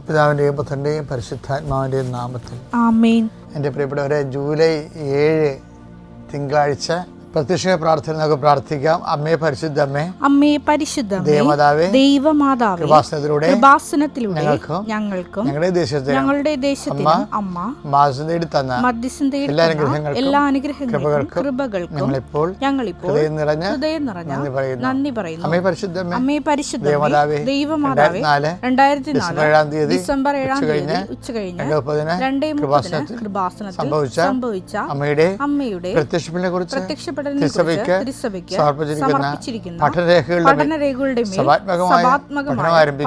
പിതാവിന്റെയും പുത്രന്റെയും പരിശുദ്ധാത്മാവിന്റെയും നാമത്തിൽ. ആമേൻ. എന്റെ പ്രിയപ്പെട്ടവരെ ജൂലൈ ഏഴ് തിങ്കളാഴ്ച പ്രത്യക്ഷ പ്രാർത്ഥന നമുക്ക് പ്രാർത്ഥിക്കാം. അമ്മേ പരിശുദ്ധ അമ്മേ പരിശുദ്ധ ദേവമാതാവേ ദൈവമാതാവേ കൃപാസനത്തിലൂടെ കൃപാസനത്തിലൂടെ ഞങ്ങൾക്കും ഞങ്ങൾക്കും ഞങ്ങളുടെ ദേശത്തെ ഞങ്ങളുടെ ദേശത്തിന് അമ്മ മാസം തേടി തന്ന മധ്യസ്ഥം തേടി എല്ലാ അനുഗ്രഹങ്ങൾക്കും എല്ലാ അനുഗ്രഹങ്ങൾക്കും കൃപകൾക്കും ഞങ്ങളിപ്പോൾ ഞങ്ങളിപ്പോൾ ഹൃദയം നിറഞ്ഞ ഹൃദയം നിറഞ്ഞ നന്ദി പറയുന്നു. അമ്മേ പരിശുദ്ധ അമ്മേ പരിശുദ്ധ ദേവമാതാവേ ദൈവമാതാവേ രണ്ടായിരത്തി നാല് ഏഴാം തീയതി ഡിസംബർ ഏഴാം തീയതി ഉച്ച കഴിഞ്ഞ് രണ്ട് കൃപാസനത്തിൽ സംഭവിച്ച അമ്മയുടെ അമ്മയുടെ പ്രത്യക്ഷപ്പെടലിനെ കുറിച്ച് സമർപ്പിച്ചിരിക്കുന്ന പഠനരേഖകളുടെ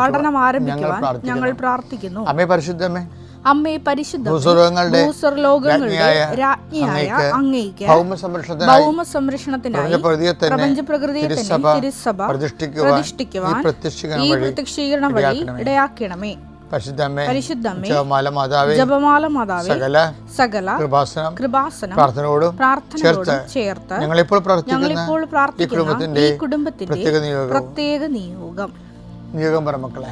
പഠനം ആരംഭിക്കുവാൻ ഞങ്ങൾ പ്രാർത്ഥിക്കുന്നു. അമ്മേ പരിശുദ്ധമേ അമ്മേ പരിശുദ്ധ ഭൂസ്വർഗങ്ങളുടെ രാജ്ഞിയായ അങ്ങയ്ക്ക് ഭൗമ സംരക്ഷണത്തിനായി പ്രപഞ്ച പ്രകൃതിയെ തന്നെ തിരുസഭ പ്രതിഷ്ഠിക്കുവാൻ ഈ പ്രത്യക്ഷീകരണം വഴി ഇടയാക്കണമേ. പരിശുദ്ധമ്മേ പരിശുദ്ധമ്മേ ജപമാല മാതാവേ ജപമാല മാതാവേ സകല സകല കൃപാസനം കൃപാസനം പ്രാർത്ഥനയോടും പ്രാർത്ഥനയോടും ചേർത്ത് ഞങ്ങളിപ്പോൾ പ്രാർത്ഥിക്കുന്ന ഞങ്ങളിപ്പോൾ ഈ പ്രാർത്ഥിക്കുന്ന കുടുംബത്തിന്റെ ഈ കുടുംബത്തിന്റെ പ്രത്യേക നിയോഗവും പ്രത്യേക നിയോഗം. നിയോഗം പറ മക്കളെ.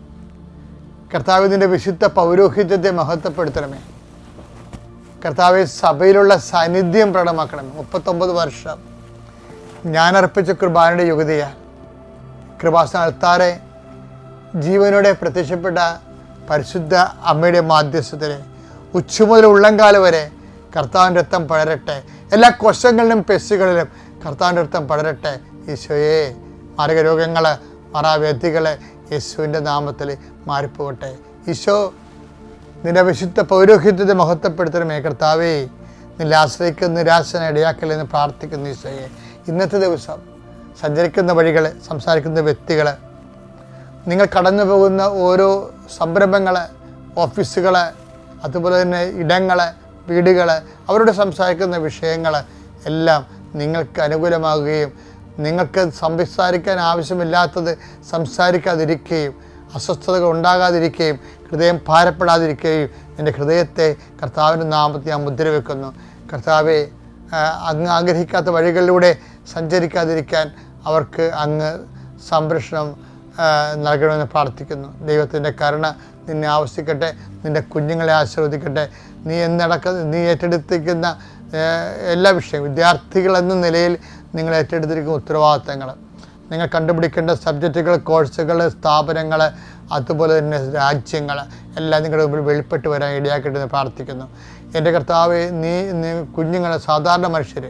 കർത്താവിന്റെ വിശുദ്ധ പൗരോഹിത്യത്തെ മഹത്വപ്പെടുത്തണമേ. കർത്താവ് സഭയിലുള്ള സാന്നിധ്യം പ്രകടമാക്കണമേ. മുപ്പത്തൊമ്പത് വർഷം ഞാൻ അർപ്പിച്ച കൃപാനയുടെ യുഗതിയാൽ കൃപാസന അൾത്താറെ ജീവനോടെ പ്രത്യക്ഷപ്പെട്ട പരിശുദ്ധ അമ്മയുടെ മാധ്യസ്ഥത്തിന് ഉച്ച മുതൽ ഉള്ളംകാല വരെ കർത്താവിന്റെ രക്തം പടരട്ടെ. എല്ലാ കൊശങ്ങളിലും പെസ്സുകളിലും കർത്താവിന്റെ രക്തം പടരട്ടെ. ഈശോയെ മാരകരോഗങ്ങൾ മറാവ്യക്തികൾ യേശുവിന്റെ നാമത്തിൽ മാറിപ്പോകട്ടെ. ഈശോ നിന്റെ വിശുദ്ധ പൗരോഹിത്യത്തെ മഹത്വപ്പെടുത്തണമേ കർത്താവേ നിന്നെ ആശ്രയിക്കുന്ന നിരാശന ഇടയാക്കലെന്ന് പ്രാർത്ഥിക്കുന്ന ഈശോയെ. ഇന്നത്തെ ദിവസം സഞ്ചരിക്കുന്ന വഴികൾ സംസാരിക്കുന്ന വ്യക്തികൾ നിങ്ങൾ കടന്നു പോകുന്ന ഓരോ സംരംഭങ്ങൾ ഓഫീസുകൾ അതുപോലെ തന്നെ ഇടങ്ങൾ വീടുകൾ അവരോട് സംസാരിക്കുന്ന വിഷയങ്ങൾ എല്ലാം നിങ്ങൾക്ക് അനുകൂലമാകുകയും നിങ്ങൾക്ക് സംസാരിക്കാൻ ആവശ്യമില്ലാത്തത് സംസാരിക്കാതിരിക്കുകയും അസ്വസ്ഥതകൾ ഉണ്ടാകാതിരിക്കുകയും ഹൃദയം ഭാരപ്പെടാതിരിക്കുകയും എന്റെ ഹൃദയത്തെ കർത്താവിന്റെ നാമത്തെ ഞാൻ മുദ്ര വെക്കുന്നു കർത്താവെ അങ്ങ് ആഗ്രഹിക്കാത്ത വഴികളിലൂടെ സഞ്ചരിക്കാതിരിക്കാൻ അവർക്ക് അങ്ങ് സംരക്ഷണം നൽകണമെന്ന് പ്രാർത്ഥിക്കുന്നു. ദൈവത്തിന്റെ കരുണ നിന്നെ ആവശ്യിക്കട്ടെ നിന്റെ കുഞ്ഞുങ്ങളെ ആശീർവദിക്കട്ടെ. നീ എന്നടക്ക നീ ഏറ്റെടുത്തിരിക്കുന്ന എല്ലാ വിഷയവും വിദ്യാർത്ഥികൾ എന്ന നിലയിൽ നിങ്ങൾ ഏറ്റെടുത്തിരിക്കുന്ന ഉത്തരവാദിത്തങ്ങൾ. നിങ്ങൾ കണ്ടുപിടിക്കേണ്ട സബ്ജക്റ്റുകൾ കോഴ്സുകൾ സ്ഥാപനങ്ങൾ അതുപോലെ തന്നെ രാജ്യങ്ങൾ എല്ലാം നിങ്ങളുടെ മുമ്പിൽ വെളിപ്പെട്ട് വരാൻ ഇടയാക്കിയിട്ട് പ്രാർത്ഥിക്കുന്നു. എന്റെ കർത്താവ് നീ കുഞ്ഞുങ്ങൾ സാധാരണ മനുഷ്യർ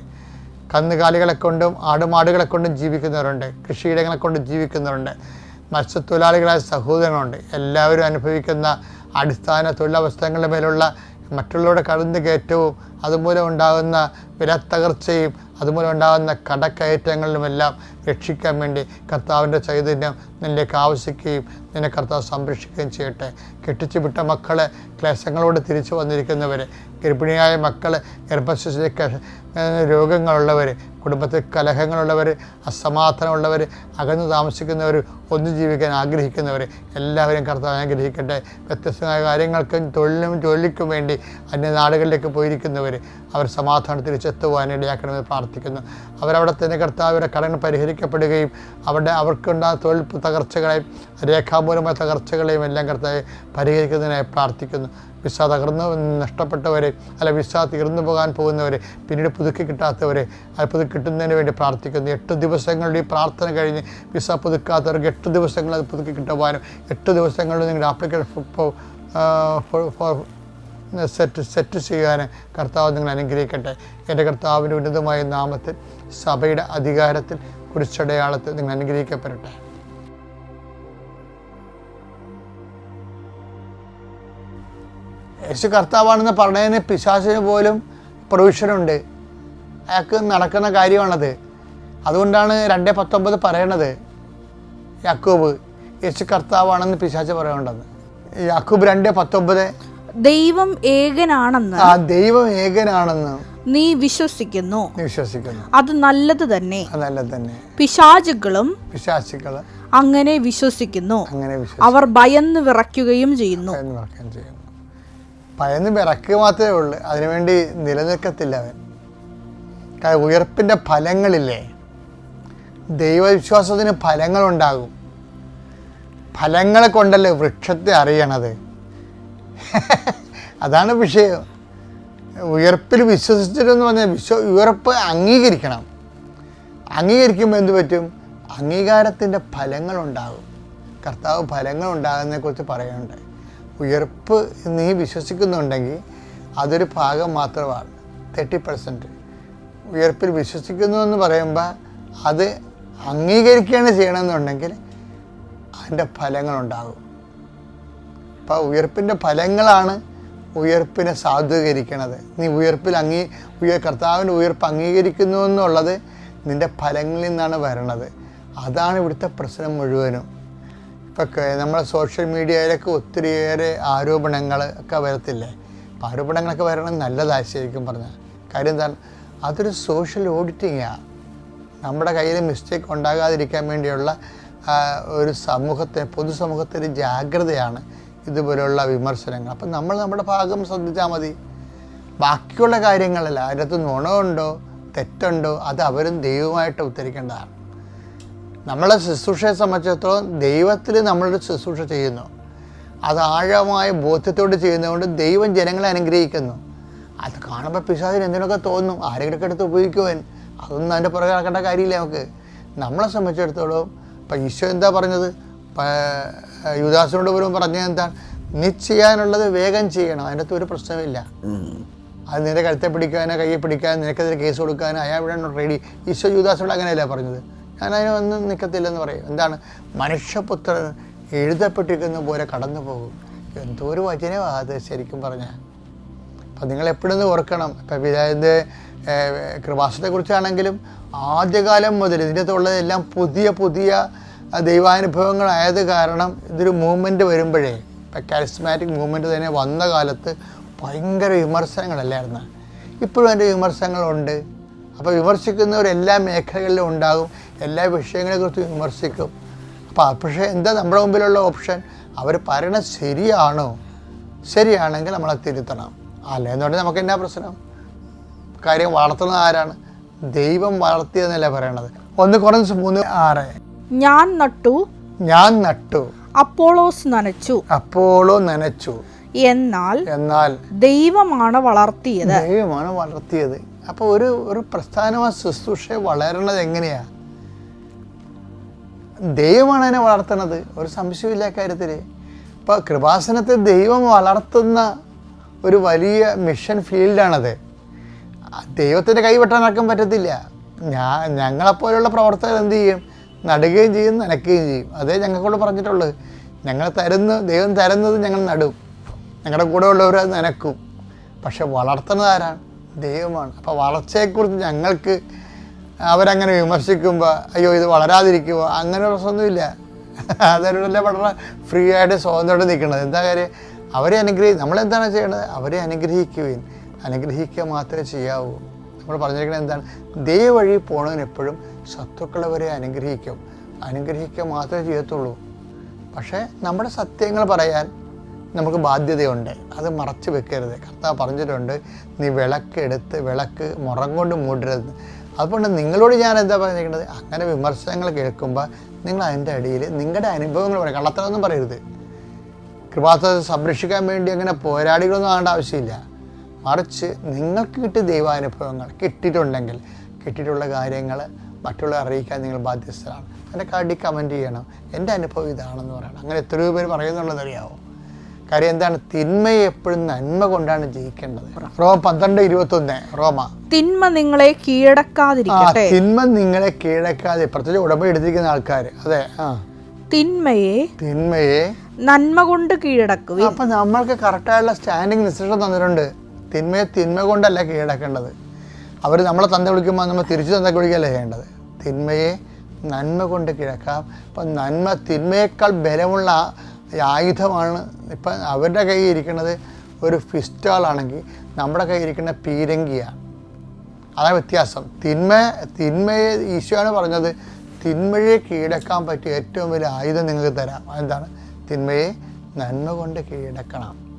കന്നുകാലികളെ കൊണ്ടും ആടുമാടുകളെ കൊണ്ടും ജീവിക്കുന്നവരുണ്ട് കൃഷിയിടങ്ങളെ കൊണ്ട് ജീവിക്കുന്നവരുണ്ട് മത്സ്യത്തൊഴിലാളികളായ സഹോദരങ്ങളുണ്ട്. എല്ലാവരും അനുഭവിക്കുന്ന അടിസ്ഥാന തൊഴിലവസ്ഥങ്ങളുടെ മേലുള്ള മറ്റുള്ളവരുടെ കടന്നു കയറ്റവും അതുമൂലം ഉണ്ടാകുന്ന വിലത്തകർച്ചയും അതുമൂലം ഉണ്ടാകുന്ന കടക്കയറ്റങ്ങളിലുമെല്ലാം രക്ഷിക്കാൻ വേണ്ടി കർത്താവിന്റെ ചൈതന്യം നിന്നിലേക്ക് ആവശ്യിക്കുകയും നിന്നെ കർത്താവ് സംരക്ഷിക്കുകയും ചെയ്യട്ടെ. കെട്ടിച്ചു വിട്ട മക്കളെ ക്ലേശങ്ങളോട് തിരിച്ചു വന്നിരിക്കുന്നവർ ഗർഭിണിയായ മക്കൾ ഗർഭശിശുക്ക രോഗങ്ങളുള്ളവർ കുടുംബത്തിൽ കലഹങ്ങളുള്ളവർ അസമാധാനമുള്ളവർ അകന്നു താമസിക്കുന്നവർ ഒന്നു ജീവിക്കാൻ ആഗ്രഹിക്കുന്നവർ എല്ലാവരും കർത്താവ് അനുഗ്രഹിക്കട്ടെ. വ്യത്യസ്തമായ കാര്യങ്ങൾക്കും തൊഴിലിനും ജോലിക്കും വേണ്ടി അന്യ നാടുകളിലേക്ക് പോയിരിക്കുന്നവർ അവർ സമാധാനം തിരിച്ചെത്തുവാൻ ഇടയാക്കണമെന്ന് പ്രാർത്ഥിക്കുന്നു. അവരവിടെ തന്നെ കർത്താവിന്റെ കടങ്ങൾ പരിഹരിക്കപ്പെടുകയും അവിടെ അവർക്കുണ്ടായ തൊഴിൽ തകർച്ചകളെയും രേഖാമൂലമായ തകർച്ചകളെയും എല്ലാം കർത്താവ് പരിഹരിക്കുന്നതിനായി പ്രാർത്ഥിക്കുന്നു. വിസ തകർന്നു നഷ്ടപ്പെട്ടവരെ അല്ല വിസ തീർന്നു പോകാൻ പോകുന്നവരെ പിന്നീട് പുതുക്കി കിട്ടാത്തവരെ അത് പുതുക്കി കിട്ടുന്നതിന് വേണ്ടി പ്രാർത്ഥിക്കുന്നു. എട്ട് ദിവസങ്ങളുടെ ഈ പ്രാർത്ഥന കഴിഞ്ഞ് വിസ പുതുക്കാത്തവർക്ക് എട്ട് ദിവസങ്ങൾ അത് പുതുക്കി കിട്ടുവാനും എട്ട് ദിവസങ്ങളിൽ നിങ്ങളുടെ ആപ്ലിക്കേഷൻ ഫോർ സെറ്റ് സെറ്റ് ചെയ്യാൻ കർത്താവ് നിങ്ങൾ അനുഗ്രഹിക്കട്ടെ. എന്റെ കർത്താവിന്റെ ഉന്നതമായ നാമത്തിൽ സഭയുടെ അധികാരത്തിൽ കുറിച്ചടയാളത്തിൽ നിങ്ങൾ അനുഗ്രഹിക്കപ്പെടട്ടെ. യേശു കർത്താവാണെന്ന് പറഞ്ഞതിന് പിശാസിന് പോലും പ്രൊവിഷനുണ്ട്. അയാൾക്ക് നടക്കുന്ന കാര്യമാണത്. അതുകൊണ്ടാണ് രണ്ടേ പത്തൊമ്പത് പറയണത്. യാക്കോബ് യേശു കർത്താവാണെന്ന് പിശാച്ച പറയണ്ടെന്ന് യാക്കൂബ് രണ്ട് പത്തൊമ്പത്. ദൈവം ഏകനാണെന്ന് ആ ദൈവം ഏകനാണെന്ന് നീ വിശ്വസിക്കുന്നു. വിശ്വസിക്കുന്നു. അത് നല്ലത് തന്നെ. നല്ലത് തന്നെ. പിശാചുക്കളും പിശാചുക്കളും അങ്ങനെ വിശ്വസിക്കുന്നു. അങ്ങനെ അവർ ഭയന്ന് വിറയ്ക്കുകയും ചെയ്യുന്നു. ചെയ്യുന്നു. ഭയന്ന് വിറക്കുക മാത്രമേ ഉള്ളൂ. അതിനുവേണ്ടി നിലനിൽക്കത്തില്ല അവൻ. ഉയർപ്പിന്റെ ഫലങ്ങളില്ലേ? ദൈവവിശ്വാസത്തിന് ഫലങ്ങളുണ്ടാകും. ഫലങ്ങളെ കൊണ്ടല്ലേ വൃക്ഷത്തെ അറിയണത്? അതാണ് വിഷയം. ഉയർപ്പിൽ വിശ്വസിച്ചിട്ടെന്ന് പറഞ്ഞാൽ വിശ്വ ഉയർപ്പ് അംഗീകരിക്കണം. അംഗീകരിക്കുമ്പോൾ എന്ത് പറ്റും? അംഗീകാരത്തിന്റെ ഫലങ്ങളുണ്ടാകും. കർത്താവ് ഫലങ്ങൾ ഉണ്ടാകുന്നതിനെക്കുറിച്ച് പറയുന്നുണ്ട്. ഉയർപ്പ് നീ വിശ്വസിക്കുന്നുണ്ടെങ്കിൽ അതൊരു ഭാഗം മാത്രമാണ് തേർട്ടി പെർസെന്റ് ഉയർപ്പിൽ വിശ്വസിക്കുന്നു എന്ന് പറയുമ്പോൾ അത് അംഗീകരിക്കുകയാണ് ചെയ്യണമെന്നുണ്ടെങ്കിൽ അതിന്റെ ഫലങ്ങളുണ്ടാകും. അപ്പോൾ ഉയർപ്പിന്റെ ഫലങ്ങളാണ് ഉയർപ്പിനെ സാധൂകരിക്കണത്. നീ ഉയർപ്പിൽ അംഗീ ഉയർ കർത്താവിന്റെ ഉയർപ്പ് അംഗീകരിക്കുന്നു എന്നുള്ളത് നിന്റെ ഫലങ്ങളിൽ നിന്നാണ് വരണത്. അതാണ് ഇവിടുത്തെ പ്രശ്നം മുഴുവനും. ഇപ്പം നമ്മളെ സോഷ്യൽ മീഡിയയിലൊക്കെ ഒത്തിരിയേറെ ആരോപണങ്ങൾ ഒക്കെ വരത്തില്ലേ? അപ്പം ആരോപണങ്ങളൊക്കെ വരണം നല്ലതാണ് ശരിക്കും പറഞ്ഞാൽ. കാര്യം എന്താണ്? അതൊരു സോഷ്യൽ ഓഡിറ്റിങ്ങാണ് നമ്മുടെ കയ്യിൽ മിസ്റ്റേക്ക് ഉണ്ടാകാതിരിക്കാൻ വേണ്ടിയുള്ള ഒരു സമൂഹത്തെ പൊതുസമൂഹത്തിന്റെ ജാഗ്രതയാണ് ഇതുപോലെയുള്ള വിമർശനങ്ങൾ. അപ്പം നമ്മൾ നമ്മുടെ ഭാഗം ശ്രദ്ധിച്ചാൽ മതി. ബാക്കിയുള്ള കാര്യങ്ങളല്ല അതിനകത്ത് നുണമുണ്ടോ തെറ്റുണ്ടോ അത് അവരും ദൈവമായിട്ട് ഉത്തരിക്കേണ്ടതാണ് നമ്മളെ ശുശ്രൂഷയെ സംബന്ധിച്ചിടത്തോളം ദൈവത്തിൽ നമ്മളൊരു ശുശ്രൂഷ ചെയ്യുന്നു. അത് ആഴമായ ബോധ്യത്തോട് ചെയ്യുന്നതുകൊണ്ട് ദൈവം ജനങ്ങളെ അനുഗ്രഹിക്കുന്നു. അത് കാണുമ്പോൾ പിശാചിന് എന്തിനൊക്കെ തോന്നും? ആരെങ്കിലൊക്കെ എടുത്ത് ഉപയോഗിക്കുവാൻ. അതൊന്നും അതിന്റെ പുറകെ നടക്കേണ്ട കാര്യമില്ല നമുക്ക്. നമ്മളെ സംബന്ധിച്ചിടത്തോളം ഇപ്പം ഈശോ എന്താ പറഞ്ഞത്? യുദാസിനോട് പോലും പറഞ്ഞത് എന്താണ് നീ ചെയ്യാനുള്ളത് വേഗം ചെയ്യണം അതിന്റെ അകത്ത് ഒരു പ്രശ്നമില്ല അത് നിന്റെ കഴുത്തെ പിടിക്കാനോ കയ്യെ പിടിക്കാനോ നിനക്കെതിരെ കേസ് കൊടുക്കാനോ അയാൾ ഇവിടെ റെഡി ഈശോ യുദാസിനോട് അങ്ങനെയല്ല പറഞ്ഞത്? ഞാൻ അതിനൊന്നും നിൽക്കത്തില്ലെന്ന് പറയും. എന്താണ്? മനുഷ്യപുത്രൻ എഴുതപ്പെട്ടിരിക്കുന്ന പോലെ കടന്നു പോകും. എന്തോ ഒരു വചനമാണ് അത് ശരിക്കും പറഞ്ഞാൽ. അപ്പം നിങ്ങൾ എപ്പോഴും ഓർക്കണം. ഇപ്പം പിതാവിന്റെ കൃപാസത്തെക്കുറിച്ചാണെങ്കിലും ആദ്യകാലം മുതൽ ഇതിന്റെ അകത്തുള്ളതെല്ലാം പുതിയ പുതിയ ദൈവാനുഭവങ്ങളായത് കാരണം ഇതൊരു മൂവ്മെന്റ് വരുമ്പോഴേ ഇപ്പം കാരിസ്മാറ്റിക് മൂവ്മെന്റ് തന്നെ വന്ന കാലത്ത് ഭയങ്കര വിമർശനങ്ങളല്ലായിരുന്നു? ഇപ്പോഴും അതിന്റെ വിമർശനങ്ങളുണ്ട്. അപ്പോൾ വിമർശിക്കുന്നവർ എല്ലാ മേഖലകളിലും ഉണ്ടാകും. എല്ലാ വിഷയങ്ങളെക്കുറിച്ച് വിമർശിക്കും. അപ്പോൾ പക്ഷേ എന്താ നമ്മുടെ മുമ്പിലുള്ള ഓപ്ഷൻ? അവർ പറയണത് ശരിയാണോ? ശരിയാണെങ്കിൽ നമ്മളെ തിരുത്തണം. അല്ലെന്നുണ്ടെങ്കിൽ നമുക്ക് എന്നാ പ്രശ്നം? കാര്യം വളർത്തുന്നത് ആരാണ്? ദൈവം വളർത്തിയെന്നല്ലേ പറയണത്? ഒന്ന് കുറഞ്ഞ മൂന്ന് ആറ്. ഞാൻ നട്ടു. ഞാൻ നട്ടു. അപ്പോളോസ് നനച്ചു. അപ്പോളോ നനച്ചു. എന്നാൽ എന്നാൽ ദൈവമാണ് വളർത്തിയത്. ദൈവമാണ് വളർത്തിയത്. അപ്പോൾ ഒരു ഒരു പ്രസ്ഥാനമായ ശുശ്രൂഷ വളരണത് എങ്ങനെയാ? ദൈവമാണ് അതിനെ വളർത്തുന്നത് ഒരു സംശയമില്ല കാര്യത്തിൽ ഇപ്പോൾ കൃപാസനത്തെ ദൈവം വളർത്തുന്ന ഒരു വലിയ മിഷൻ ഫീൽഡാണത് ദൈവത്തിന്റെ കൈവെട്ടാൻ നടക്കാൻ പറ്റത്തില്ല. ഞാൻ ഞങ്ങളെപ്പോലുള്ള പ്രവർത്തകർ എന്ത് ചെയ്യും? നടുകയും ചെയ്യും നനയ്ക്കുകയും ചെയ്യും. അതേ ഞങ്ങൾക്കോട് പറഞ്ഞിട്ടുള്ളത് ഞങ്ങൾ തരുന്ന ദൈവം തരുന്നത് ഞങ്ങൾ നടും. ഞങ്ങളുടെ കൂടെ ഉള്ളവർ അത് നനക്കും. പക്ഷെ വളർത്തുന്നത് ആരാണ്? ദൈവമാണ്. അപ്പോൾ വളർച്ചയെക്കുറിച്ച് ഞങ്ങൾക്ക് അവരങ്ങനെ വിമർശിക്കുമ്പോൾ അയ്യോ ഇത് വളരാതിരിക്കുമോ അങ്ങനെ പ്രശ്നമൊന്നുമില്ല. അതല്ലേ വളരെ ഫ്രീ ആയിട്ട് സ്വാതന്ത്ര്യമായിട്ട് നിൽക്കുന്നത്. എന്താ കാര്യം? അവരെ അനുഗ്രഹി നമ്മളെന്താണ് ചെയ്യേണ്ടത്? അവരെ അനുഗ്രഹിക്കുകയും അനുഗ്രഹിക്കുക മാത്രമേ ചെയ്യാവൂ. നമ്മൾ പറഞ്ഞിരിക്കുന്നത് എന്താണ്? ദൈവവഴി പോണവൻ എപ്പോഴും ശത്രുക്കളവരെ അനുഗ്രഹിക്കും. അനുഗ്രഹിക്കുക മാത്രമേ ചെയ്യത്തുള്ളൂ. പക്ഷേ നമ്മുടെ സത്യങ്ങൾ പറയാൻ നമുക്ക് ബാധ്യതയുണ്ട്. അത് മറച്ചു വെക്കരുത്. കർത്താവ് പറഞ്ഞിട്ടുണ്ട് നീ വിളക്ക് എടുത്ത് വിളക്ക് മുറം കൊണ്ട് മൂടരുത്. അതുകൊണ്ട് നിങ്ങളോട് ഞാൻ എന്താ പറഞ്ഞിരിക്കുന്നത്? അങ്ങനെ വിമർശനങ്ങൾ കേൾക്കുമ്പോൾ നിങ്ങൾ അതിന്റെ അടിയിൽ നിങ്ങളുടെ അനുഭവങ്ങൾ പറയും. കള്ളത്തരമൊന്നും പറയരുത്. കൃപാസ്ഥ സംരക്ഷിക്കാൻ വേണ്ടി അങ്ങനെ പോരാടികളൊന്നും ആകേണ്ട ആവശ്യമില്ല. മറിച്ച് നിങ്ങൾക്ക് കിട്ടിയ ദൈവാനുഭവങ്ങൾ കിട്ടിയിട്ടുണ്ടെങ്കിൽ കിട്ടിയിട്ടുള്ള കാര്യങ്ങൾ മറ്റുള്ളവരെ അറിയിക്കാൻ നിങ്ങൾ ബാധ്യസ്ഥരാണ്. അതിന്റെ കാർഡിൽ കമന്റ് ചെയ്യണം. എന്റെ അനുഭവം ഇതാണെന്ന് പറയണം. അങ്ങനെ എത്രയോ പേര് പറയുന്നുള്ളത് അറിയാമോ കാര്യം എന്താണ്? തിന്മയെ എപ്പോഴും നന്മ കൊണ്ടാണ് ജയിക്കേണ്ടത് റോമ പന്ത്രണ്ട് ഇരുപത്തൊന്ന്. റോമ. തിന്മ നിങ്ങളെ കീഴടക്കാതിരിക്കട്ടെ. തിന്മ നിങ്ങളെ കീഴടക്കാതെ പ്രത്യേകിച്ച് ഉടമ എടുത്തിരിക്കുന്ന ആൾക്കാർ അതെ ആ. തിന്മയെ തിന്മയെ നന്മ കൊണ്ട് കീഴടക്കുക. അപ്പൊ നമ്മൾക്ക് കറക്റ്റായുള്ള സ്റ്റാൻഡിങ് നിശ്ചയം തന്നിട്ടുണ്ട്. തിന്മയെ തിന്മ കൊണ്ടല്ല കീഴടക്കേണ്ടത്? അവർ നമ്മളെ തന്ത വിളിക്കുമ്പോൾ നമ്മൾ തിരിച്ചു തന്ത വിളിക്കുകയല്ല ചെയ്യേണ്ടത്? തിന്മയെ നന്മ കൊണ്ട് കിഴക്കാം അപ്പം നന്മ തിന്മയേക്കാൾ ബലമുള്ള ആയുധമാണ് ഇപ്പം അവരുടെ കയ്യിൽ ഇരിക്കുന്നത് ഒരു ഫിസ്റ്റാളാണെങ്കിൽ നമ്മുടെ കയ്യിൽ ഇരിക്കുന്ന പീരങ്കിയാണ് അതാണ് വ്യത്യാസം. തിന്മ തിന്മയെ ഈശോയാണ് പറഞ്ഞത് തിന്മയെ കീഴടക്കാൻ പറ്റിയ ഏറ്റവും വലിയ ആയുധം നിങ്ങൾക്ക് തരാം. എന്താണ് തിന്മയെ നന്മ കൊണ്ട് കീഴടക്കണം.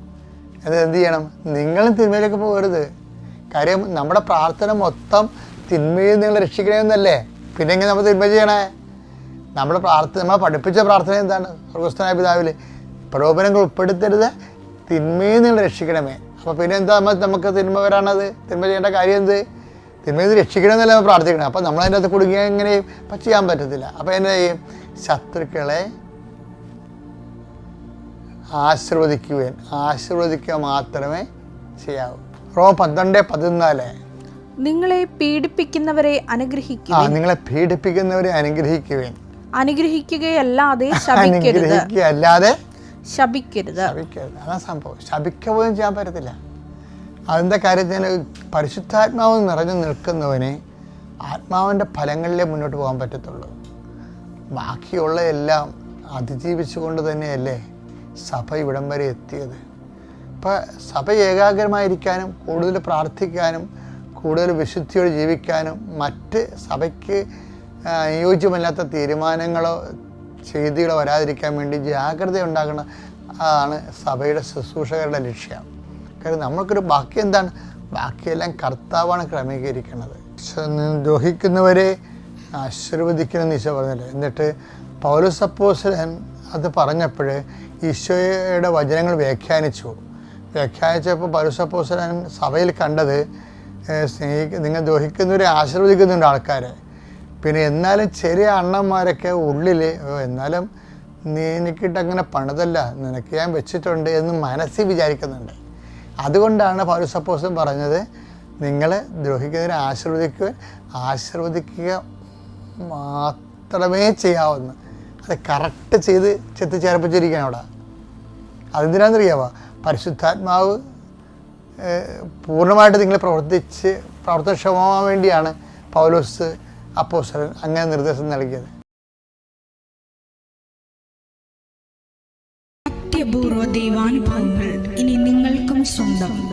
അത് എന്ത് ചെയ്യണം? നിങ്ങളും തിന്മയിലേക്ക് പോകരുത്. കാര്യം നമ്മുടെ പ്രാർത്ഥന മൊത്തം തിന്മയിൽ നിങ്ങൾ രക്ഷിക്കണമെന്നല്ലേ? പിന്നെ എങ്ങനെ നമ്മൾ തിന്മ ചെയ്യണേ? നമ്മുടെ പ്രാർത്ഥന നമ്മളെ പഠിപ്പിച്ച പ്രാർത്ഥന എന്താണ്? സ്വർഗസ്ഥനായ പിതാവിൽ പ്രലോഭനങ്ങൾ ഉൾപ്പെടുത്തരുത്. തിന്മയിൽ നിങ്ങൾ രക്ഷിക്കണമേ. അപ്പോൾ പിന്നെ എന്താ നമ്മൾ നമുക്ക് തിന്മ വരാണത് തിന്മ ചെയ്യേണ്ട കാര്യം എന്ത്? തിന്മയിൽ നിന്ന് രക്ഷിക്കണമെന്നല്ല നമ്മൾ പ്രാർത്ഥിക്കണം. അപ്പോൾ നമ്മളതിന്റെ അകത്ത് കുടുങ്ങിയാൽ എങ്ങനെയും ചെയ്യാൻ പറ്റത്തില്ല. അപ്പോൾ എന്നെ ശത്രുക്കളെ ആശീർവദിക്കുവാൻ ആശീർവദിക്കുക മാത്രമേ ചെയ്യാവൂ. റോ പന്ത്രണ്ട് പതിനാല്. നിങ്ങളെ പീഡിപ്പിക്കുന്നവരെ ആ നിങ്ങളെ പീഡിപ്പിക്കുന്നവരെ അനുഗ്രഹിക്കുകയും അനുഗ്രഹിക്കുകയല്ലാതെ അനുഗ്രഹിക്കുകയല്ലാതെ അനുഗ്രഹിക്കുക ശപിക്കരുത്. ശപിക്കരുത്. അതാണ് സംഭവം. ശപിക്കുക പോലും ചെയ്യാൻ പറ്റത്തില്ല. അതിന്റെ കാര്യത്തിന്? പരിശുദ്ധാത്മാവ് നിറഞ്ഞു നിൽക്കുന്നവന് ആത്മാവിന്റെ ഫലങ്ങളിലേ മുന്നോട്ട് പോകാൻ പറ്റത്തുള്ളൂ. ബാക്കിയുള്ള എല്ലാം അതിജീവിച്ചുകൊണ്ട് തന്നെയല്ലേ? സഭ ഇവിടം വരെ എത്തിയത്. ഇപ്പം സഭ ഏകാഗ്രമായിരിക്കാനും കൂടുതൽ പ്രാർത്ഥിക്കാനും കൂടുതൽ വിശുദ്ധിയോടെ ജീവിക്കാനും മറ്റ് സഭയ്ക്ക് അനുയോജ്യമല്ലാത്ത തീരുമാനങ്ങളോ ചെയ്തികളോ വരാതിരിക്കാൻ വേണ്ടി ജാഗ്രത ഉണ്ടാകണ അതാണ് സഭയുടെ ശുശ്രൂഷകരുടെ ലക്ഷ്യം. കാര്യം നമ്മൾക്കൊരു ബാക്കി എന്താണ്? ബാക്കിയെല്ലാം കർത്താവാണ് ക്രമീകരിക്കുന്നത് ദ്രോഹിക്കുന്നവരെ ദ്രോഹിക്കുന്നവരെ ആശീർവദിക്കണമെന്ന് ഈശോ പറഞ്ഞില്ല. എന്നിട്ട് പൗരസപ്പോസലൻ അത് പറഞ്ഞപ്പോൾ ഈശോയുടെ വചനങ്ങൾ വ്യാഖ്യാനിച്ചു. വ്യാഖ്യാനിച്ചപ്പോൾ പരുസപ്പോസരൻ സഭയിൽ കണ്ടത് സ്നേഹിക്ക നിങ്ങൾ ദ്രോഹിക്കുന്നവരെ ആശീർവദിക്കുന്നുണ്ട് ആൾക്കാരെ. പിന്നെ എന്നാലും ചെറിയ അണ്ണന്മാരൊക്കെ ഉള്ളിൽ "ഓ, എന്നാലും നീ എനിക്കിട്ട് അങ്ങനെ പണിതല്ല നിനക്ക് ഞാൻ വെച്ചിട്ടുണ്ട് എന്ന് മനസ്സിൽ വിചാരിക്കുന്നുണ്ട്. അതുകൊണ്ടാണ് പൗരസപ്പോസൻ പറഞ്ഞത് നിങ്ങൾ ദ്രോഹിക്കുന്നതിനെ ആശീർവദിക്കുക ആശീർവദിക്കുക മാത്രമേ ചെയ്യാവുന്നു അത് കറക്റ്റ് ചെയ്ത് ചെത്തിച്ചേർപ്പിച്ചിരിക്കണം അവിടെ. അതെന്തിനാണെന്നറിയാവോ? പരിശുദ്ധാത്മാവ് പൂർണമായിട്ട് നിങ്ങൾ പ്രവർത്തിച്ച് പ്രവർത്തനക്ഷമമാവാൻ വേണ്ടിയാണ് പൗലോസ് അപ്പോസ്റ്റലൻ അങ്ങനെ നിർദ്ദേശം നൽകിയത്. അത്യപൂർവ ദൈവാനുഭവങ്ങൾ ഇനി നിങ്ങൾക്കും സ്വന്തം.